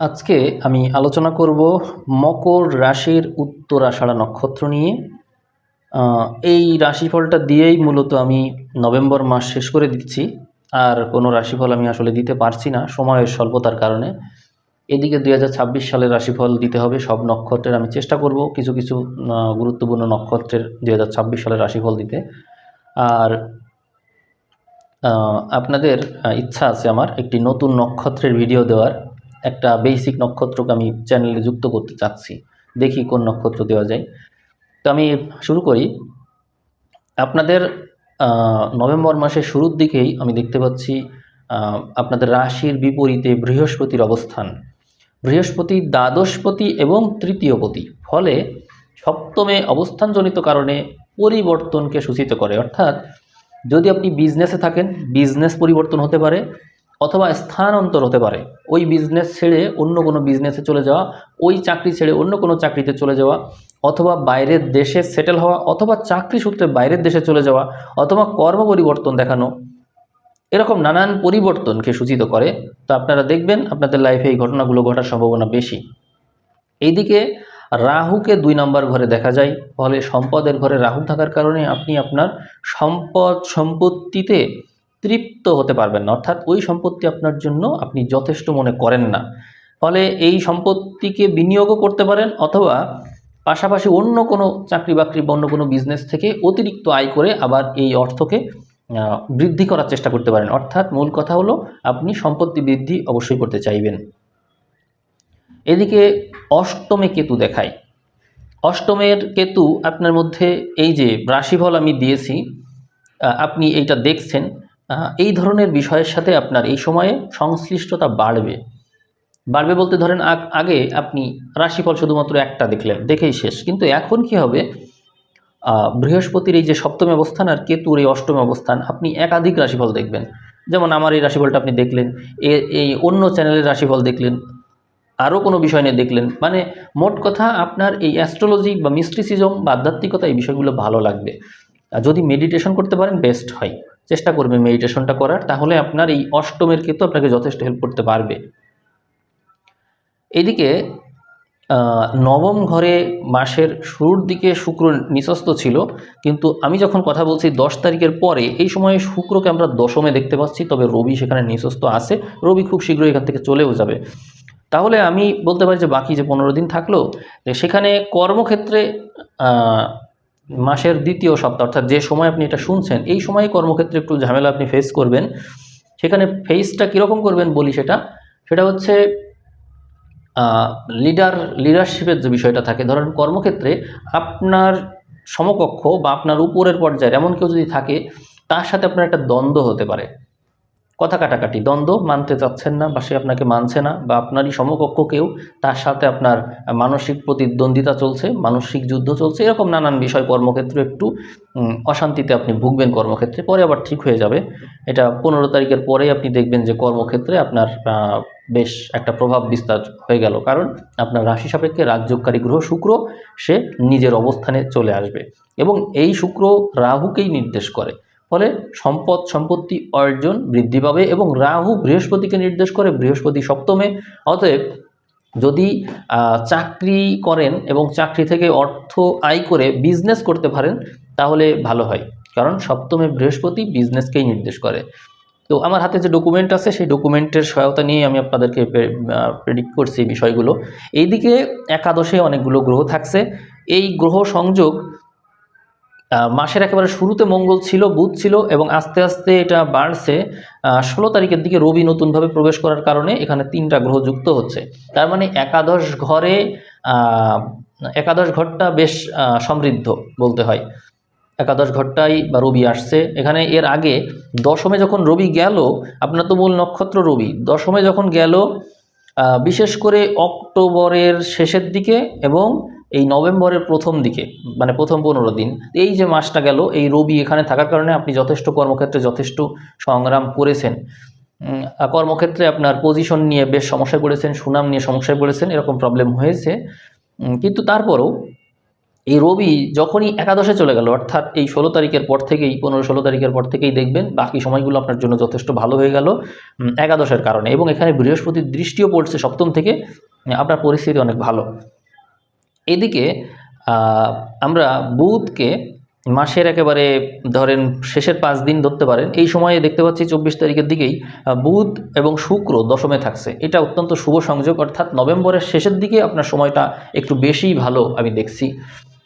আজকে আমি আলোচনা করব মকর রাশির উত্তরাষাঢ়া নক্ষত্র নিয়ে। এই রাশিফলটা দিয়েই মূলত আমি নভেম্বর মাস শেষ করে দিচ্ছি। আর কোনো রাশিফল আমি আসলে দিতে পারছি না, সময়ের স্বল্পতার কারণে। এদিকে দু হাজার ছাব্বিশ সালের রাশিফল দিতে হবে, সব নক্ষত্রের আমি চেষ্টা করব কিছু কিছু গুরুত্বপূর্ণ নক্ষত্রের দু হাজার ছাব্বিশ সালের রাশিফল দিতে। আর আপনাদের ইচ্ছা আছে আমার একটি নতুন নক্ষত্রের ভিডিও দেওয়ার। একটা বেসিক নক্ষত্রকে আমি চ্যানেলে যুক্ত করতে চাচ্ছি। দেখি কোন নক্ষত্র দেওয়া যায়। তো আমি শুরু করি। আপনাদের নভেম্বর মাসের শুরুর দিকেই আমি দেখতে পাচ্ছি আপনাদের রাশির বিপরীতে বৃহস্পতির অবস্থান। বৃহস্পতি দ্বাদশপতি এবং তৃতীয়পতি। ফলে সপ্তমে অবস্থানজনিত কারণে পরিবর্তনকে সূচিত করে। অর্থাৎ যদি আপনি বিজনেসে থাকেন বিজনেস পরিবর্তন হতে পারে। অথবা স্থানান্তর হতে পারে। ওই বিজনেস ছেড়ে অন্য কোনো বিজনেসে চলে যাওয়া, ওই চাকরি ছেড়ে অন্য কোনো চাকরিতে চলে যাওয়া, অথবা বাইরের দেশে সেটেল হওয়া, অথবা চাকরি সূত্রে বাইরের দেশে চলে যাওয়া, অথবা কর্ম পরিবর্তন দেখানো, এরকম নানান পরিবর্তনকে সূচিত করে। তো আপনারা দেখবেন আপনাদের লাইফে এই ঘটনাগুলো ঘটার সম্ভাবনা বেশি। এইদিকে রাহুকে দুই নম্বর ঘরে দেখা যায়, ফলে সম্পদের ঘরে রাহু থাকার কারণে আপনি আপনার সম্পদ সম্পত্তিতে তৃপ্ত হতে পারবেন না। অর্থাৎ ওই সম্পত্তি আপনার জন্য আপনি যথেষ্ট মনে করেন না। ফলে এই সম্পত্তিকে বিনিয়োগও করতে পারেন অথবা পাশাপাশি অন্য কোনো চাকরি বাকরি বা অন্য কোনো বিজনেস থেকে অতিরিক্ত আয় করে আবার এই অর্থকে বৃদ্ধি করার চেষ্টা করতে পারেন। অর্থাৎ মূল কথা হলো আপনি সম্পত্তি বৃদ্ধি অবশ্যই করতে চাইবেন। এদিকে অষ্টমে কেতু দেখায় অষ্টমের কেতু আপনার মধ্যে এই যে রাশিফল আমি দিয়েছি আপনি এইটা দেখছেন। এই ধরনের বিষয়ের সাথে আপনার এই সময়ে সংশ্লিষ্টতা বাড়বে। বাড়বে বলতে ধরেন আগ- আপনি রাশিফল শুধুমাত্র একটা দেখলেন, দেখেই শেষ। কিন্তু এখন কি হবে? বৃহস্পতির এই যে সপ্তম অবস্থান আর কেতুর এই অষ্টম অবস্থান, আপনি একাধিক রাশিফল দেখবেন। যেমন আমার এই রাশিফলটা আপনি দেখলেন এই অন্য চ্যানেলের রাশিফল দেখলেন, আরও কোনো বিষয় নিয়ে দেখলেন। মানে মোট কথা আপনার এই অ্যাস্ট্রোলজি বা মিস্ট্রিসিজম বা আধ্যাত্মিকতা এই বিষয়গুলো ভালো লাগবে। যদি মেডিটেশন করতে পারেন, বেস্ট হয়। চেষ্টা করবেন মেডিটেশনটা করার, তাহলে আপনার এই অষ্টমের কেতু আপনাকে যথেষ্ট হেল্প করতে পারবে। এদিকে নবম ঘরে মাসের শুরুর দিকে শুক্র নিচস্থ ছিল, কিন্তু আমি যখন কথা বলছি দশ তারিখের পরে, এই সময়ে শুক্রকে আমরা দশমে দেখতে পাচ্ছি, তবে রবি সেখানে নিচস্থ আছে। রবি খুব শীঘ্রই এখান থেকে চলেও যাবে। তাহলে আমি বলতে পারি যে বাকি যে পনেরো দিন থাকল সেখানে কর্মক্ষেত্রে মাসের দ্বিতীয় সপ্তাহ, অর্থাৎ যে সময় আপনি এটা শুনছেন, এই সময়ে কর্মক্ষেত্রে একটু ঝামেলা আপনি ফেস করবেন। সেখানে ফেসটা কীরকম করবেন বলি সেটা? সেটা হচ্ছে লিডার লিডারশিপের যে বিষয়টা থাকে, ধরেন কর্মক্ষেত্রে আপনার সমকক্ষ বা আপনার উপরের পর্যায়ের এমন কেউ যদি থাকে, তার সাথে আপনার একটা দ্বন্দ্ব হতে পারে। কথা কাটাকাটি, দ্বন্দ্ব মানতে চাচ্ছেন না বা সে আপনাকে মানছে না বা আপনারই সমকক্ষ কেউ, তার সাথে আপনার মানসিক প্রতিদ্বন্দ্বিতা চলছে, মানসিক যুদ্ধ চলছে, এরকম নানান বিষয় কর্মক্ষেত্রে একটু অশান্তিতে আপনি ভুগবেন কর্মক্ষেত্রে, পরে আবার ঠিক হয়ে যাবে। এটা পনেরো তারিখের পরেই আপনি দেখবেন যে কর্মক্ষেত্রে আপনার বেশ একটা প্রভাব বিস্তার হয়ে গেল। কারণ আপনার রাশি সাপেক্ষে রাজযোগকারী গ্রহ শুক্র, সে নিজের অবস্থানে চলে আসবে। এবং এই শুক্র রাহুকেই নির্দেশ করে। ফলে সম্পদ, সম্পত্তি অর্জন বৃদ্ধি পাবে এবং রাহু বৃহস্পতিকে নির্দেশ করে বৃহস্পতি সপ্তমে। অতএব যদি চাকরি করেন এবং চাকরি থেকে অর্থ আয় করে বিজনেস করতে পারেন, তাহলে ভালো হয়। কারণ সপ্তমে বৃহস্পতি বিজনেসকেই নির্দেশ করে। তো আমার হাতে যে ডকুমেন্ট আছে, সেই ডকুমেন্টের সহায়তা নিয়ে আমি আপনাদেরকে প্রেডিক্ট করছি বিষয়গুলো। এইদিকে একাদশে অনেকগুলো গ্রহ থাকছে। এই গ্রহ সংযোগ মাসের একেবারে শুরুতে মঙ্গল ছিল, বুধ ছিল এবং আস্তে আস্তে এটা বাড়ছে। ষোলো তারিখের দিকে রবি নতুনভাবে প্রবেশ করার কারণে এখানে তিনটা গ্রহ যুক্ত হচ্ছে। তার মানে একাদশ ঘরে একাদশ ঘরটা বেশ সমৃদ্ধ বলতে হয়। একাদশ ঘরটাই বা রবি আসছে। এখানে এর আগে দশমে যখন রবি গেল, আপনার তো মূল নক্ষত্র রবি, দশমে যখন গেল বিশেষ করে অক্টোবরের শেষের দিকে এবং এই নভেম্বরের প্রথম দিকে মানে প্রথম পনেরো দিন, এই যে মাসটা গেল, এই রবি এখানে থাকার কারণে আপনি যথেষ্ট কর্মক্ষেত্রে যথেষ্ট সংগ্রাম করেছেন। কর্মক্ষেত্রে আপনার পজিশন নিয়ে বেশ সমস্যায় পড়েছেন, সুনাম নিয়ে সমস্যায় পড়েছেন, এরকম প্রবলেম হয়েছে। কিন্তু তারপরও এই রবি যখনই একাদশে চলে গেল, অর্থাৎ এই ষোলো তারিখের পর থেকেই, পনেরো ষোলো তারিখের পর থেকেই দেখবেন, বাকি সময়গুলো আপনার জন্য যথেষ্ট ভালো হয়ে গেল একাদশের কারণে। এবং এখানে বৃহস্পতির দৃষ্টিও পড়ছে সপ্তম থেকে আপনার পরিস্থিতি অনেক ভালো। এদিকে আমরা বুধকে মাসের একেবারে ধরেন শেষের পাঁচ দিন ধরতে পারেন, এই সময়ে দেখতে পাচ্ছি চব্বিশ তারিখের দিকেই বুধ এবং শুক্র দশমে থাকছে। এটা অত্যন্ত শুভ সংযোগ, অর্থাৎ নভেম্বরের শেষের দিকে আপনার সময়টা একটু বেশিই ভালো আমি দেখছি।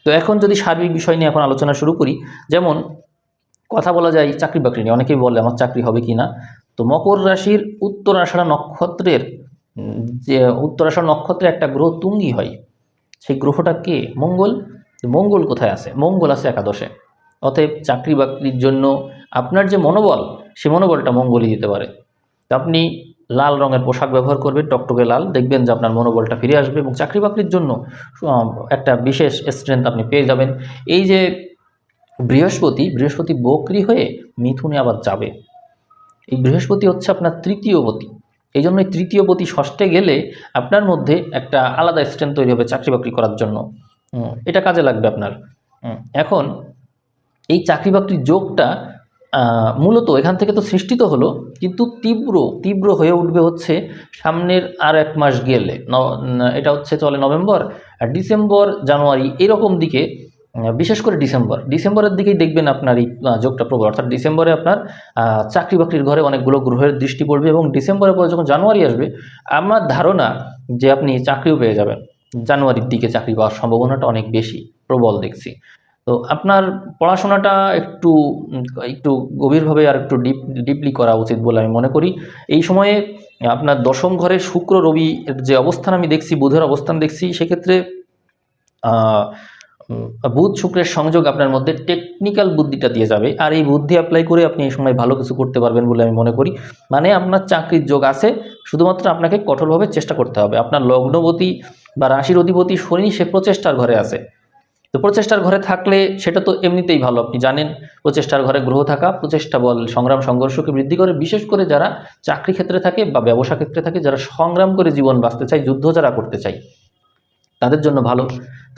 তো এখন যদি সার্বিক বিষয় নিয়ে এখন আলোচনা শুরু করি, যেমন কথা বলা যায় চাকরি বাকরি নিয়ে, অনেকেই বলে আমার চাকরি হবে কি না তো মকর রাশির উত্তরাষাঢ়া নক্ষত্রের যে উত্তরাষাঢ় নক্ষত্রে একটা গ্রহ তুঙ্গি হয়। সেই গ্রহটা কে? মঙ্গল? মঙ্গল কোথায় আছে? মঙ্গল আছে একাদশে। অতএব চাকরি বাকরির জন্য আপনার যে মনোবল, সে মনোবলটা মঙ্গলই দিতে পারে। তো আপনি লাল রঙের পোশাক ব্যবহার করবেন, টকটকে লাল, দেখবেন যে আপনার মনোবলটা ফিরে আসবে এবং চাকরি বাকরির জন্য একটা বিশেষ স্ট্রেংথ আপনি পেয়ে যাবেন। এই যে বৃহস্পতি বৃহস্পতি বকরি হয়ে মিথুনে আবার যাবে। এই বৃহস্পতি হচ্ছে আপনার তৃতীয় এই জন্যই তৃতীয় পতি ষষ্ঠে গেলে আপনার মধ্যে একটা আলাদা স্ট্রেংথ তৈরি হবে চাকরি বাকরি করার জন্য। এটা কাজে লাগবে আপনার। এখন এই চাকরি বাকরির যোগটা মূলত এখান থেকে তো সৃষ্টি তো হলো, কিন্তু তীব্র তীব্র হয়ে উঠবে হচ্ছে সামনের আর এক মাস গেলে। এটা হচ্ছে চলে নভেম্বর আর ডিসেম্বর, জানুয়ারি, এরকম দিকে বিশেষ করে ডিসেম্বর। ডিসেম্বরের দিকেই দেখবেন আপনার এই যোগটা প্রবল। অর্থাৎ ডিসেম্বরে আপনার চাকরি বাকরির ঘরে অনেকগুলো গ্রহের দৃষ্টি পড়বে এবং ডিসেম্বরের পরে যখন জানুয়ারি আসবে, আমার ধারণা যে আপনি চাকরিও পেয়ে যাবেন। জানুয়ারির দিকে চাকরি পাওয়ার সম্ভাবনাটা অনেক বেশি, প্রবল দেখছি। তো আপনার পড়াশোনাটা একটু একটু গভীরভাবে আর একটু ডিপ, ডিপলি করা উচিত বলে আমি মনে করি। এই সময়ে আপনার দশম ঘরে শুক্র রবি যে অবস্থান আমি দেখছি, বুধের অবস্থান দেখছি, সেক্ষেত্রে বুধ শুক্রের সংযোগ আপনার মধ্যে টেকনিক্যাল বুদ্ধিটা দিয়ে যাবে। আর এই বুদ্ধি অ্যাপ্লাই করে আপনি এই সময় ভালো কিছু করতে পারবেন বলে আমি মনে করি। মানে আপনার চাকরির যোগ আছে, শুধুমাত্র আপনাকে কঠোরভাবে চেষ্টা করতে হবে। আপনার লগ্নপতি বা রাশির অধিপতি শনি, সে প্রচেষ্টার ঘরে আছে। তো প্রচেষ্টার ঘরে থাকলে সেটা তো এমনিতেই ভালো। আপনি জানেন, প্রচেষ্টার ঘরে গ্রহ থাকা, প্রচেষ্টা বল, সংগ্রাম সংঘর্ষকে বৃদ্ধি করে। বিশেষ করে যারা চাকরি ক্ষেত্রে থাকে বা ব্যবসা ক্ষেত্রে থাকে, যারা সংগ্রাম করে জীবন বাঁচতে চায়, যুদ্ধ যারা করতে চায়, তাদের জন্য ভালো।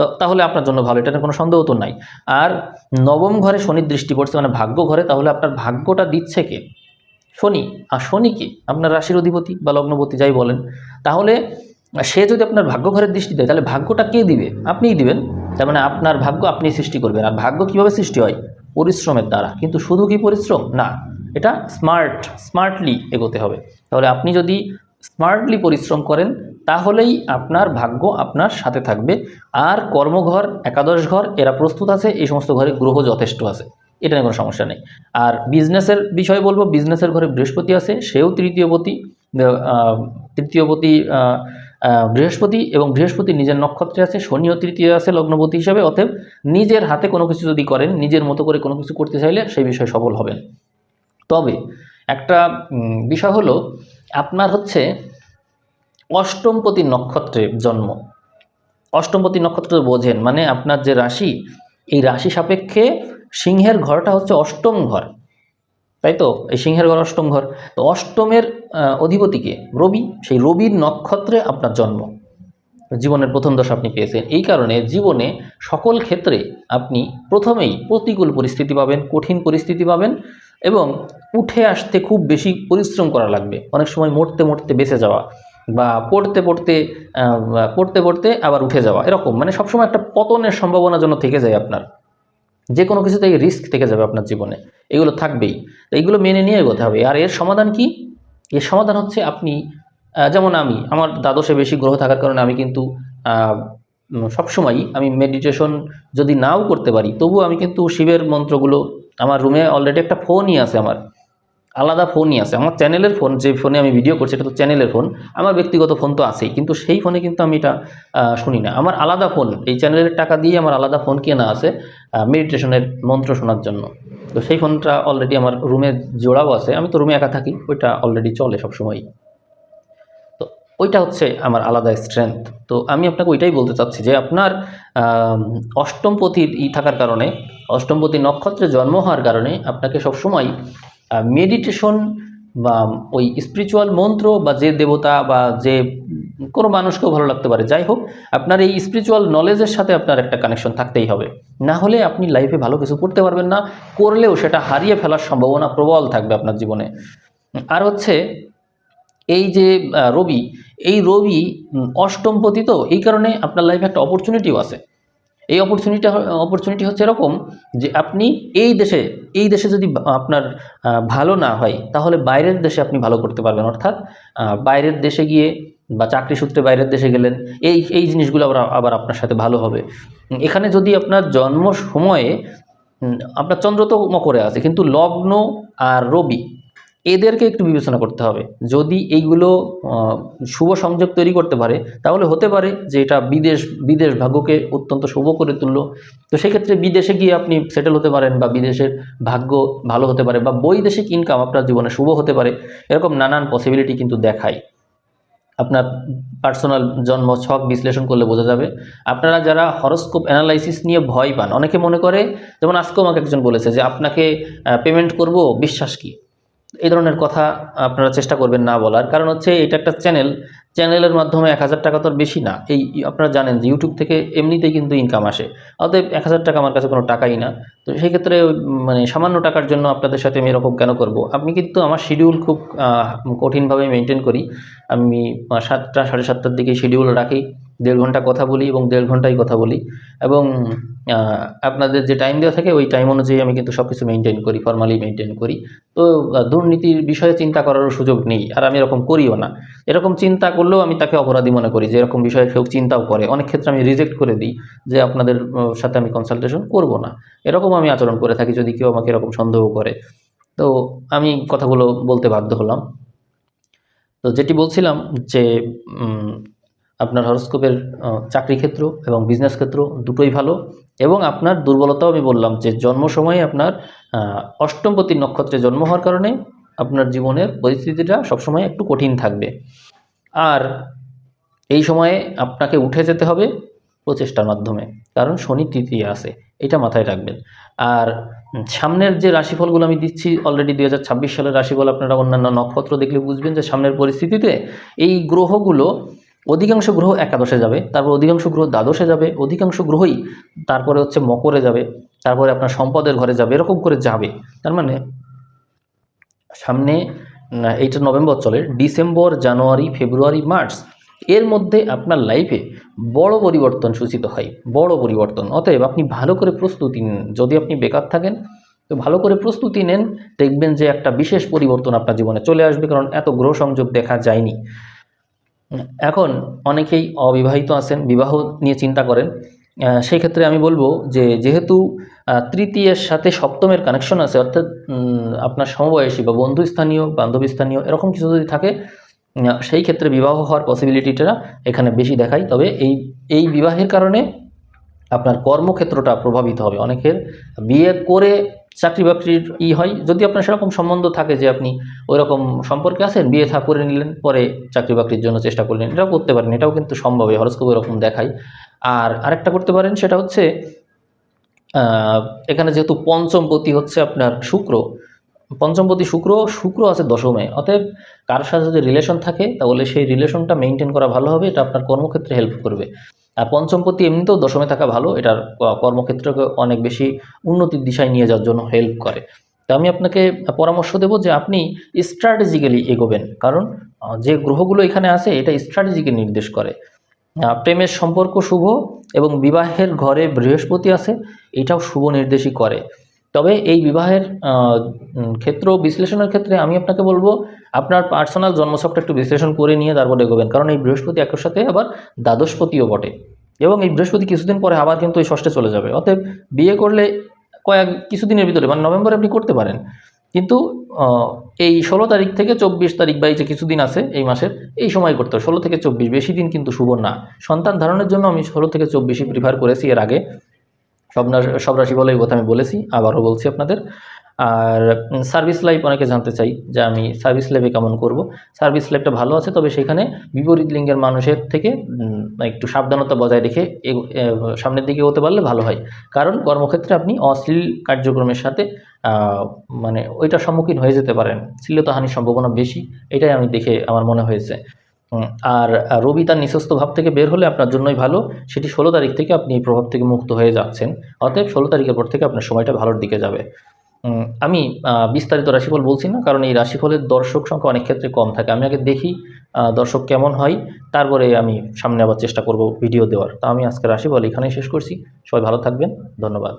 তাহলে আপনার জন্য ভালো এটা কোনো সন্দেহ তো নাই। আর নবম ঘরে শনির দৃষ্টি পড়ছে মানে ভাগ্য ঘরে, তাহলে আপনার ভাগ্যটা দিচ্ছে কে? শনি। আর শনি কি? আপনার রাশির অধিপতি বা লগ্নপতি, যাই বলেন। তাহলে সে যদি আপনার ভাগ্য ঘরের দৃষ্টি দেয়, তাহলে ভাগ্যটা কে দিবে? আপনিই দিবেন। তার মানে আপনার ভাগ্য আপনি সৃষ্টি করবেন। আর ভাগ্য কীভাবে সৃষ্টি হয়? পরিশ্রমের দ্বারা। কিন্তু শুধু কি পরিশ্রম? না। এটা স্মার্ট স্মার্টলি এগোতে হবে। তাহলে আপনি যদি স্মার্টলি পরিশ্রম করেন, তাহলেই আপনার ভাগ্য আপনার সাথে থাকবে। আর কর্মঘর, একাদশ ঘর, এরা প্রস্তুত আছে, এই সমস্ত ঘরে গ্রহ যথেষ্ট আছে। এটা নিয়ে কোনো সমস্যা নেই। আর বিজনেসের বিষয়ে বলব বিজনেসের ঘরে বৃহস্পতি আছে, সেও তৃতীয়পতি তৃতীয়পতি বৃহস্পতি এবং বৃহস্পতি নিজের নক্ষত্রে আছে, শনিও তৃতীয় আছে লগ্নপতি হিসাবে, অতএব নিজের হাতে কোনো কিছু যদি করেন, নিজের মতো করে কোনো কিছু করতে চাইলে সেই বিষয়ে সফল হবেন। তবে একটা বিষয় হলো আপনার হচ্ছে অষ্টমপতি নক্ষত্রে জন্ম। অষ্টমপতি নক্ষত্র বোঝেন মানে আপনার যে রাশি, এই রাশি সাপেক্ষে সিংহের ঘরটা হচ্ছে অষ্টম ঘর। তাই তো? এই সিংহের ঘর অষ্টম ঘর। তো অষ্টমের অধিপতিকে রবি। সেই রবির নক্ষত্রে আপনার জন্ম। জীবনের প্রথম দশা আপনি পেয়েছেন। এই কারণে জীবনে সকল ক্ষেত্রে আপনি প্রথমেই প্রতিকূল পরিস্থিতি পাবেন, কঠিন পরিস্থিতি পাবেন। এবং উঠে আসতে খুব বেশি পরিশ্রম করা লাগবে। অনেক সময় মরতে মরতে বেঁচে যাওয়া বা পড়তে পড়তে পড়তে পড়তে আবার উঠে যাওয়া, এরকম। মানে সবসময় একটা পতনের সম্ভাবনা যেন থেকে যায় আপনার। যে কোনো কিছুতেই রিস্ক থেকে যাবে আপনার জীবনে। এগুলো থাকবেই। তো এইগুলো মেনে নিয়ে এগোতে হবে। আর এর সমাধান কি? এর সমাধান হচ্ছে আপনি যেমন আমি, আমার দ্বাদশে বেশি গ্রহ থাকার কারণে আমি কিন্তু সবসময়ই আমি মেডিটেশন যদি নাও করতে পারি, তবুও আমি কিন্তু শিবের মন্ত্রগুলো আমার রুমে অলরেডি একটা ফোনই আছে আমার। আলাদা ফোনই আছে। আমার চ্যানেলের ফোন যে ফোনে আমি ভিডিও করছি, এটা তো চ্যানেলের ফোন আমার ব্যক্তিগত ফোন তো আছেই, কিন্তু সেই ফোনে কিন্তু আমি এটা শুনি না। আমার আলাদা ফোন এই চ্যানেলের টাকা দিয়ে আমার আলাদা ফোন কেনা আছে মেডিটেশনের মন্ত্র শোনার জন্য। তো সেই ফোনটা অলরেডি আমার রুমে জোড়াও আছে। আমি তো রুমে একা থাকি, ওইটা অলরেডি চলে সবসময়ই। ওইটা হচ্ছে আমার আলাদা স্ট্রেংথ তো আমি আপনাকে ওইটাই বলতে চাচ্ছি যে আপনার অষ্টমপতির ই থাকার কারণে অষ্টমপতি নক্ষত্রে জন্ম হওয়ার কারণে আপনাকে সবসময় মেডিটেশন বা, ওই স্পিরিচুয়াল মন্ত্র বা যে দেবতা বা যে কোনো মানুষকেও ভালো লাগতে পারে। যাই হোক, আপনার এই স্পিরিচুয়াল নলেজের সাথে আপনার একটা কানেকশন থাকতেই হবে। না হলে আপনি লাইফে ভালো কিছু করতে পারবেন না, করলেও সেটা হারিয়ে ফেলার সম্ভাবনা প্রবল থাকবে আপনার জীবনে। আর হচ্ছে এই যে রবি, এই রবি অষ্টমপতি তো, এই কারণে আপনার লাইফে একটা অপরচুনিটিও আছে। এই অপরচুনিটি অপরচুনিটি হচ্ছে এরকম যে, আপনি এই দেশে এই দেশে যদি আপনার ভালো না হয়, তাহলে বাইরের দেশে আপনি ভালো করতে পারবেন। অর্থাৎ বাইরের দেশে গিয়ে বা চাকরি সূত্রে বাইরের দেশে গেলেন, এই এই জিনিসগুলো আবার আবার আপনার সাথে ভালো হবে। এখানে যদি আপনার জন্ম সময়ে আপনার চন্দ্র তো মকরে আছে, কিন্তু লগ্ন আর রবি এদেরকে একটু বিবেচনা করতে হবে। যদি এইগুলো শুভ সংযোগ তৈরি করতে পারে, তাহলে হতে পারে যে এটা বিদেশ বিদেশ ভাগ্যকে অত্যন্ত শুভ করে তুললো। তো সেক্ষেত্রে বিদেশে গিয়ে আপনি সেটেল হতে পারেন বা বিদেশের ভাগ্য ভালো হতে পারে বা বৈদেশিক ইনকাম আপনার জীবনে শুভ হতে পারে, এরকম নানান পসিবিলিটি কিন্তু দেখায়। আপনার পার্সোনাল জন্ম ছক বিশ্লেষণ করলে বোঝা যাবে। আপনারা যারা হরস্কোপ অ্যানালাইসিস নিয়ে ভয় পান, অনেকে মনে করে, যেমন আজকেও আমাকে একজন বলেছে যে, আপনাকে পেমেন্ট করব? বিশ্বাস কি? এই ধরনের কথা আপনারা চেষ্টা করবেন না বলার। কারণ হচ্ছে এটা একটা চ্যানেল চ্যানেলের মাধ্যমে এক হাজার টাকা তো বেশি না। এই আপনারা জানেন যে ইউটিউব থেকে এমনিতেই কিন্তু ইনকাম আসে। অতএব এক হাজার টাকা আমার কাছে কোনো টাকাই না। তো সেই ক্ষেত্রে মানে সামান্য টাকার জন্য আপনাদের সাথে আমি এরকম কেন করব? আমি কিন্তু আমার শিডিউল খুব কঠিনভাবে মেনটেন করি। আমি সাতটা সাড়ে সাতটার দিকে শিডিউল রাখি। দেড় ঘণ্টা কথা বলি এবং দেড় ঘন্টাই কথা বলি। এবং আপনাদের যে টাইম দেওয়া থাকে, ওই টাইম অনুযায়ী আমি কিন্তু সব কিছু মেনটেন করি ফর্মালি মেনটেন করি। তো দুর্নীতির বিষয়ে চিন্তা করারও সুযোগ নেই, আর আমি এরকম করিও না। এরকম চিন্তা করলেও আমি তাকে অপরাধী মনে করি, যে এরকম বিষয়ে কেউ চিন্তাও করে। অনেক ক্ষেত্রে আমি রিজেক্ট করে দিই, যে আপনাদের সাথে আমি কনসালটেশন করব না। এরকম আমি আচরণ করে থাকি, যদি কেউ আমাকে এরকম সন্দেহ করে। তো, আমি কথাগুলো বলতে বাধ্য হলাম। তো যেটি বলছিলাম যে আপনার হরস্কোপের চাকরি ক্ষেত্র এবং বিজনেস ক্ষেত্র দুটোই ভালো এবং আপনার দুর্বলতাও আমি বললাম যে জন্ম সময়ে আপনার অষ্টমপতি নক্ষত্রে জন্ম হওয়ার কারণে আপনার জীবনের পরিস্থিতিটা সবসময় একটু কঠিন থাকবে। আর এই সময়ে আপনাকে উঠে যেতে হবে প্রচেষ্টার মাধ্যমে, কারণ শনি তৃতীয় আছে, এটা মাথায় রাখবেন। আর সামনের যে রাশিফলগুলো আমি দিচ্ছি অলরেডি দু হাজার ছাব্বিশ সালের রাশিফল আপনারা অন্যান্য নক্ষত্র দেখলে বুঝবেন যে সামনের পরিস্থিতিতে এই গ্রহগুলো অধিকাংশ গ্রহ একাদশে যাবে, তারপর অধিকাংশ গ্রহ দ্বাদশে যাবে, অধিকাংশ গ্রহই তারপরে হচ্ছে মকরে যাবে, তারপরে আপনার সম্পদের ঘরে যাবে, এরকম করে যাবে। তার মানে সামনে এইটা নভেম্বর চলে, ডিসেম্বর, জানুয়ারি, ফেব্রুয়ারি, মার্চ, এর মধ্যে আপনার লাইফে বড় পরিবর্তন সূচিত হয়, বড় পরিবর্তন। অতএব আপনি ভালো করে প্রস্তুতি নিন। যদি আপনি বেকার থাকেন, তো ভালো করে প্রস্তুতি নেন, দেখবেন যে একটা বিশেষ পরিবর্তন আপনার জীবনে চলে আসবে, কারণ এত গ্রহ সংযোগ দেখা যায়নি। এখন অনেকেই অবিবাহিত আছেন, বিবাহ নিয়ে চিন্তা করেন। সেই ক্ষেত্রে আমি বলব যে যেহেতু তৃতীয়ের সাথে সপ্তমের কানেকশন আছে, অর্থাৎ আপনার সমবয়সী বা বন্ধু স্থানীয় বান্ধবী স্থানীয় এরকম কিছু যদি থাকে সেই ক্ষেত্রে বিবাহ হওয়ার পসিবিলিটিটা এখানে বেশি দেখায়। তবে এই এই বিবাহের কারণে আপনার কর্মক্ষেত্রটা প্রভাবিত হবে। অনেকের বিয়ে করে চাকরি বাকরির ই হয়। যদি আপনার সেরকম সম্বন্ধ থাকে যে আপনি ওই রকম সম্পর্কে আছেন, বিয়ে থা করে নিলেন, পরে চাকরি বাকরির জন্য চেষ্টা করলেন, এটাও করতে পারেন, এটাও কিন্তু সম্ভব হরস্কোপ এরকম দেখায়। আর আরেকটা করতে পারেন, সেটা হচ্ছে এখানে যেহেতু পঞ্চমপতি হচ্ছে আপনার শুক্র পঞ্চমপতি শুক্র শুক্র আছে দশমে। অতএব কারোর সাথে যদি রিলেশন থাকে, তাহলে সেই রিলেশনটা মেনটেন করা ভালো হবে, এটা আপনার কর্মক্ষেত্রে হেল্প করবে। আর পঞ্চমপতি এমনিতেও দশমে থাকা ভালো, এটার কর্মক্ষেত্রকে অনেক বেশি উন্নতির দিশায় নিয়ে যাওয়ার জন্য হেল্প করে। তো আমি আপনাকে পরামর্শ দেব যে আপনি স্ট্র্যাটেজিক্যালি এগোবেন, কারণ যে গ্রহগুলো এখানে আছে, এটা স্ট্র্যাটেজিকে নির্দেশ করে। প্রেমের সম্পর্ক শুভ এবং বিবাহের ঘরে বৃহস্পতি আছে, এটাও শুভ নির্দেশই করে। তবে এই বিবাহের ক্ষেত্র বিশ্লেষণের ক্ষেত্রে আমি আপনাকে বলব, আপনার পার্সোনাল জন্মসবটা একটু বিশ্লেষণ করে নিয়ে তারপরে এগোবেন, কারণ এই বৃহস্পতি একর সাথে আবার দ্বাদশপতিও বটে। এবং এই বৃহস্পতি কিছুদিন পরে আবার কিন্তু এই ষষ্ঠে চলে যাবে। অতএব বিয়ে করলে কয়েক, কিছুদিনের ভিতরে মানে নভেম্বরে আপনি করতে পারেন। কিন্তু এই ষোলো তারিখ থেকে চব্বিশ তারিখ বা এই যে কিছুদিন আছে এই মাসের, এই সময় করতে হবে। ষোলো থেকে চব্বিশ, বেশি দিন কিন্তু শুভ না। সন্তান ধারণের জন্য আমি ষোলো থেকে চব্বিশই প্রিফার করেছি এর আগে। সব সব রাশি বলে এই কথা আমি বলেছি, আবারও বলছি আপনাদের। আর সার্ভিস লাইফ অনেকে জানতে চাই যে আমি সার্ভিস লাইফে কেমন করব। সার্ভিস লাইফটা ভালো আছে, তবে সেখানে বিপরীত লিঙ্গের মানুষের থেকে একটু সাবধানতা বজায় রেখে সামনের দিকে হতে পারলে ভালো হয়। কারণ কর্মক্ষেত্রে আপনি অশ্লীল কার্যক্রমের সাথে মানে ওইটার সম্মুখীন হয়ে যেতে পারেন। শ্লীলতাহানির সম্ভাবনা বেশি, এটাই আমি দেখে আমার মনে হয়েছে। আর রবি তার নিঃস্ব ভাব থেকে বের হলে আপনার জন্যই ভালো, সেটি ষোলো তারিখ থেকে আপনি এই প্রভাব থেকে মুক্ত হয়ে যাচ্ছেন। অতএব ষোলো তারিখের পর থেকে আপনার সময়টা ভালোর দিকে যাবে। আমি বিস্তারিত রাশিফল বলছি না, কারণ এই রাশিফলের দর্শক সংখ্যা অনেক ক্ষেত্রে কম থাকে। আমি আগে দেখি দর্শক কেমন হয়, তারপরে আমি সামনে আবার চেষ্টা করব ভিডিও দেওয়ার। তা আমি আজকে রাশিফল এখানেই শেষ করছি। সবাই ভালো থাকবেন। ধন্যবাদ।